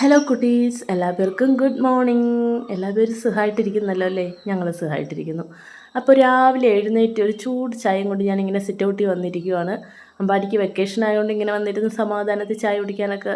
Hello കുട്ടീസ്. എല്ലാവർക്കും good morning എല്ലാവരും സുഖമായിട്ടിരിക്കുന്നല്ലോ അല്ലേ? ഞങ്ങൾ സുഖമായിട്ടിരിക്കുന്നു അപ്പോൾ രാവിലെ എഴുന്നേറ്റ് ഒരു ചൂട് ചായയും കൊണ്ട് ഞാനിങ്ങനെ സിറ്റ് ഔട്ടി വന്നിരിക്കുവാണ്. അമ്പാടിക്ക് വെക്കേഷൻ ആയതുകൊണ്ട് ഇങ്ങനെ വന്നിരുന്ന് സമാധാനത്തിൽ ചായ കുടിക്കാനൊക്കെ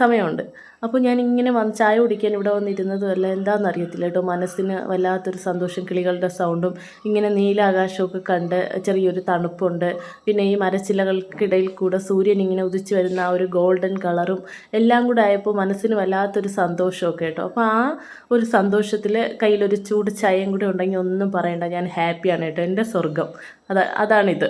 സമയമുണ്ട്. അപ്പോൾ ഞാൻ ഇങ്ങനെ വന്ന് ചായ കുടിക്കാൻ ഇവിടെ വന്നിരുന്നതും അല്ല എന്താണെന്ന് അറിയത്തില്ല കേട്ടോ. മനസ്സിന് വല്ലാത്തൊരു സന്തോഷം കിളികളുടെ സൗണ്ടും ഇങ്ങനെ നീലാകാശമൊക്കെ കണ്ട് ചെറിയൊരു തണുപ്പുണ്ട്. പിന്നെ ഈ മരച്ചിലകൾക്കിടയിൽ കൂടെ സൂര്യൻ ഇങ്ങനെ ഉദിച്ചു വരുന്ന ആ ഒരു ഗോൾഡൻ കളറും എല്ലാം കൂടെ ആയപ്പോൾ മനസ്സിന് വല്ലാത്തൊരു സന്തോഷമൊക്കെ കേട്ടോ. അപ്പോൾ ആ ഒരു സന്തോഷത്തിൽ കയ്യിലൊരു ചൂട് ചായയും കൂടെ ഉണ്ടെങ്കിൽ ഒന്നും പറയണ്ട. ഞാൻ ഹാപ്പിയാണ് കേട്ടോ. എന്റെ സ്വർഗം അതാ അതാണിത്.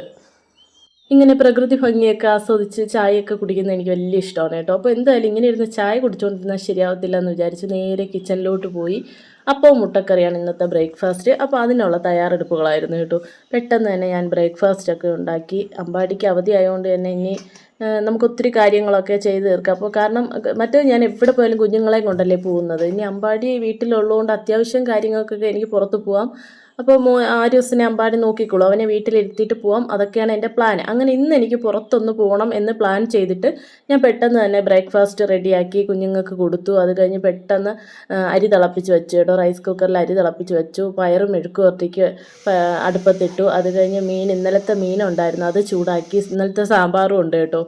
ഇങ്ങനെ പ്രകൃതി ഭംഗിയൊക്കെ ആസ്വദിച്ച് ചായയൊക്കെ കുടിക്കുന്നത് എനിക്ക് വലിയ ഇഷ്ടമാണ് കേട്ടോ. അപ്പോൾ എന്തായാലും ഇങ്ങനെ ഇരുന്ന് ചായ കുടിച്ചുകൊണ്ടിരുന്നാൽ ശരിയാവത്തില്ല എന്ന് വിചാരിച്ച് നേരെ കിച്ചണിലോട്ട് പോയി. അപ്പോൾ മുട്ടക്കറിയാണ് ഇന്നത്തെ ബ്രേക്ക്ഫാസ്റ്റ് അപ്പോൾ അതിനുള്ള തയ്യാറെടുപ്പുകളായിരുന്നു കേട്ടോ. പെട്ടെന്ന് തന്നെ ഞാൻ ബ്രേക്ക്ഫാസ്റ്റൊക്കെ ഉണ്ടാക്കി. അമ്പാടിക്ക് അവധി ആയതുകൊണ്ട് തന്നെ ഇനി നമുക്ക് ഒത്തിരി കാര്യങ്ങളൊക്കെ ചെയ്ത് തീർക്കാം. അപ്പോൾ കാരണം മറ്റേ ഞാൻ എവിടെ പോയാലും കുഞ്ഞുങ്ങളെയും കൊണ്ടല്ലേ പോകുന്നത്. ഇനി അമ്പാടി വീട്ടിലുള്ളതുകൊണ്ട് അത്യാവശ്യം കാര്യങ്ങൾക്കൊക്കെ എനിക്ക് പുറത്ത് പോവാം. അപ്പോൾ മോ ആര്യൂസിനെ അമ്പാടി നോക്കിക്കോളൂ. അവനെ വീട്ടിലിരുത്തിയിട്ട് പോവാം. അതൊക്കെയാണ് എന്റെ പ്ലാൻ അങ്ങനെ ഇന്ന് എനിക്ക് പുറത്തൊന്ന് പോകണം എന്ന് പ്ലാൻ ചെയ്തിട്ട് ഞാൻ പെട്ടെന്ന് തന്നെ ബ്രേക്ക്ഫാസ്റ്റ് റെഡിയാക്കി കുഞ്ഞുങ്ങൾക്ക് കൊടുത്തു. അത് കഴിഞ്ഞ് പെട്ടെന്ന് അരി തിളപ്പിച്ച് വെച്ചു കേട്ടോ. റൈസ് കുക്കറിൽ അരി തിളപ്പിച്ച് വെച്ചു. പയറും മെഴുക്ക് ഒറ്റയ്ക്ക് അടുപ്പത്തിട്ടു. അത് കഴിഞ്ഞ് മീൻ ഇന്നലത്തെ മീനുണ്ടായിരുന്നു. അത് ചൂടാക്കി. ഇന്നലത്തെ സാമ്പാറും ഉണ്ട് കേട്ടോ.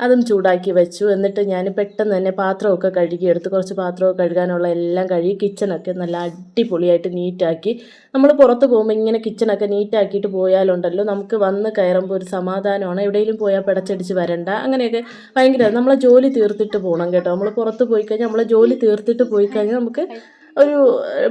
അതും ചൂടാക്കി വെച്ചു. എന്നിട്ട് ഞാൻ പെട്ടെന്ന് തന്നെ പാത്രമൊക്കെ കഴുകി എടുത്ത് കുറച്ച് പാത്രമൊക്കെ കഴുകാനുള്ള എല്ലാം കഴുകി കിച്ചണൊക്കെ നല്ല അടിപൊളിയായിട്ട് നീറ്റാക്കി. നമ്മൾ പുറത്ത് പോകുമ്പോൾ ഇങ്ങനെ കിച്ചണൊക്കെ നീറ്റാക്കിയിട്ട് പോയാലുണ്ടല്ലോ നമുക്ക് വന്ന് കയറുമ്പോൾ ഒരു സമാധാനമാണ്. എവിടെയെങ്കിലും പോയാൽ പിടച്ചടിച്ച് വരണ്ട. അങ്ങനെയൊക്കെ ഭയങ്കര നമ്മളെ ജോലി തീർത്തിട്ട് പോകണം കേട്ടോ. നമ്മൾ പുറത്ത് പോയി കഴിഞ്ഞാൽ നമ്മളെ ജോലി തീർത്തിട്ട് പോയി കഴിഞ്ഞാൽ നമുക്ക് ഒരു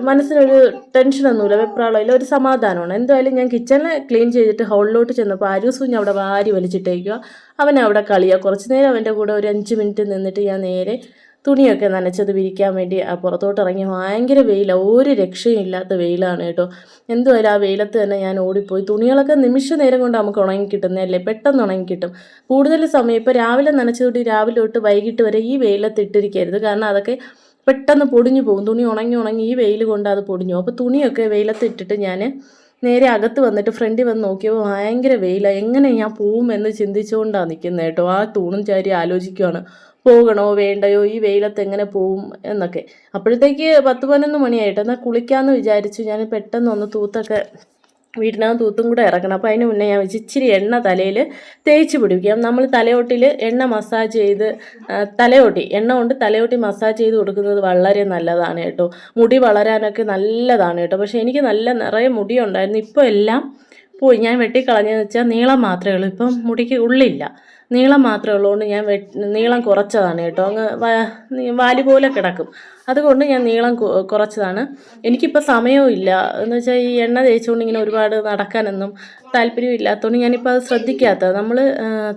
മനസ്സിനൊരു ടെൻഷനൊന്നുമില്ല വെപ്രാളമില്ല ഒരു സമാധാനമാണ്. എന്തായാലും ഞാൻ കിച്ചണിൽ ക്ലീൻ ചെയ്തിട്ട് ഹോളിലോട്ട് ചെന്നപ്പോൾ ആരൂസും ഞാൻ അവിടെ വാരി വലിച്ചിട്ടേക്കുക. അവൻ അവിടെ കളിയാണ് കുറച്ച് നേരം അവന്റെ കൂടെ ഒരു അഞ്ച് മിനിറ്റ് നിന്നിട്ട് ഞാൻ നേരെ തുണിയൊക്കെ നനച്ചത് വിരിക്കാൻ വേണ്ടി പുറത്തോട്ട് ഇറങ്ങി. ഭയങ്കര വെയിലാണ് ഒരു രക്ഷയും ഇല്ലാത്ത വെയിലാണ് കേട്ടോ. എന്തുമായാലും ആ വെയിലത്ത് തന്നെ ഞാൻ ഓടിപ്പോയി. തുണികളൊക്കെ നിമിഷ നേരം കൊണ്ട് നമുക്ക് ഉണങ്ങി കിട്ടുന്നതല്ലേ? പെട്ടെന്ന് ഉണങ്ങി കിട്ടും. കൂടുതൽ സമയം ഇപ്പോൾ രാവിലെ നനച്ചതുകൊണ്ട് രാവിലെ തൊട്ട് വൈകിട്ട് വരെ ഈ വെയിലത്ത് ഇട്ടിരിക്കരുത്. കാരണം അതൊക്കെ പെട്ടെന്ന് പൊടിഞ്ഞു പോകും. തുണി ഉണങ്ങി ഉണങ്ങി ഈ വെയിൽ കൊണ്ട് അത് പൊടിഞ്ഞു അപ്പോൾ തുണിയൊക്കെ വെയിലത്ത് ഇട്ടിട്ട് ഞാൻ നേരെ അകത്ത് വന്നിട്ട് ഫ്രണ്ടിൽ വന്ന് നോക്കിയപ്പോൾ ഭയങ്കര വെയിലാണ് എങ്ങനെ ഞാൻ പോവും എന്ന് ചിന്തിച്ചുകൊണ്ടാണ് നിൽക്കുന്നത് കേട്ടോ. ആ തൂണും ചാരി ആലോചിക്കുവാണ്. പോകണോ വേണ്ടയോ? ഈ വെയിലത്ത് എങ്ങനെ പോവും എന്നൊക്കെ. അപ്പോഴത്തേക്ക് പത്ത് പതിനൊന്ന് മണിയായിട്ട്. എന്നാൽ കുളിക്കാമെന്ന് വിചാരിച്ചു. ഞാൻ പെട്ടെന്ന് ഒന്ന് തൂത്തൊക്കെ വീട്ടിനകത്ത് തൂത്തും കൂടെ ഇറക്കണം. അപ്പോൾ അതിന് മുന്നേ ഞാൻ വെച്ച് ഇച്ചിരി എണ്ണ തലയിൽ തേച്ച് പിടിപ്പിക്കാം. നമ്മൾ തലയോട്ടിൽ എണ്ണ മസാജ് ചെയ്ത് തലയോട്ടി എണ്ണ കൊണ്ട് തലയോട്ടി മസാജ് ചെയ്ത് കൊടുക്കുന്നത് വളരെ നല്ലതാണ് കേട്ടോ. മുടി വളരാനൊക്കെ നല്ലതാണ് കേട്ടോ. പക്ഷേ എനിക്ക് നല്ല നിറയെ മുടി ഉണ്ടായിരുന്നു. ഇപ്പോൾ എല്ലാം പോയി ഞാൻ വെട്ടിക്കളഞ്ഞതെന്ന് വെച്ചാൽ നീളം മാത്രമേ ഉള്ളൂ. ഇപ്പം മുടിക്ക് ഉള്ളില്ല. നീളം മാത്രമേ ഉള്ളതുകൊണ്ട് ഞാൻ നീളം കുറച്ചതാണ് കേട്ടോ. അങ്ങ് വാലി പോലെ കിടക്കും. അതുകൊണ്ട് ഞാൻ നീളം കുറച്ചതാണ്. എനിക്കിപ്പോൾ സമയവും ഇല്ല. എന്ന് വെച്ചാൽ ഈ എണ്ണ തേച്ചുകൊണ്ട് ഇങ്ങനെ ഒരുപാട് നടക്കാനൊന്നും താല്പര്യം ഇല്ലാത്തതുകൊണ്ട് ഞാനിപ്പോൾ അത് ശ്രദ്ധിക്കാത്തത്. നമ്മൾ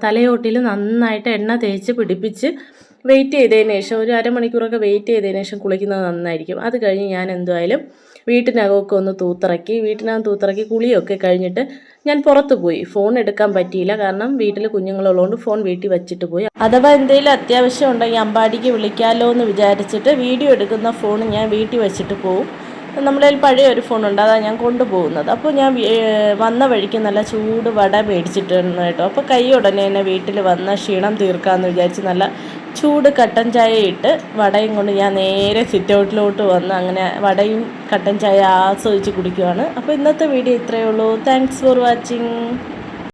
തലയോട്ടിൽ നന്നായിട്ട് എണ്ണ തേച്ച് പിടിപ്പിച്ച് വെയിറ്റ് ചെയ്തതിന് ശേഷം ഒരു അരമണിക്കൂറൊക്കെ വെയിറ്റ് ചെയ്തതിന് ശേഷം കുളിക്കുന്നത് നന്നായിരിക്കും. അത് കഴിഞ്ഞ് ഞാൻ എന്തായാലും വീട്ടിനകമൊക്കെ ഒന്ന് തൂത്തിറക്കി വീട്ടിനകം തൂത്തിറക്കി കുളിയൊക്കെ കഴിഞ്ഞിട്ട് ഞാൻ പുറത്ത് പോയി. ഫോൺ എടുക്കാൻ പറ്റിയില്ല. കാരണം വീട്ടിൽ കുഞ്ഞുങ്ങളുള്ളതുകൊണ്ട് ഫോൺ വീട്ടിൽ വെച്ചിട്ട് പോയി. അഥവാ എന്തെങ്കിലും അത്യാവശ്യം ഉണ്ടെങ്കിൽ അമ്പാടിക്ക് വിളിക്കാമല്ലോ എന്ന് വിചാരിച്ചിട്ട് വീഡിയോ എടുക്കുന്ന ഫോൺ ഞാൻ വീട്ടിൽ വെച്ചിട്ട് പോകും നമ്മുടെ കയ്യിൽ പഴയ ഒരു ഫോൺ ഉണ്ട്. അതാണ് ഞാൻ കൊണ്ടുപോകുന്നത്. അപ്പോൾ ഞാൻ വന്ന വഴിക്ക് നല്ല ചൂട് വട മേടിച്ചിട്ടുണ്ട് കേട്ടോ. അപ്പോൾ കൈ ഉടനെ തന്നെ വീട്ടിൽ വന്ന ക്ഷീണം തീർക്കാമെന്ന് വിചാരിച്ച് നല്ല ചൂട് കട്ടൻ ചായ ഇട്ട് വടയും കൊണ്ട് ഞാൻ നേരെ സിറ്റ് ഔട്ടിലോട്ട് വന്ന് അങ്ങനെ വടയും കട്ടൻ ചായ ആസ്വദിച്ച് കുടിക്കുവാണ്. അപ്പോൾ ഇന്നത്തെ വീഡിയോ ഇത്രയേ ഉള്ളൂ. Thanks for watching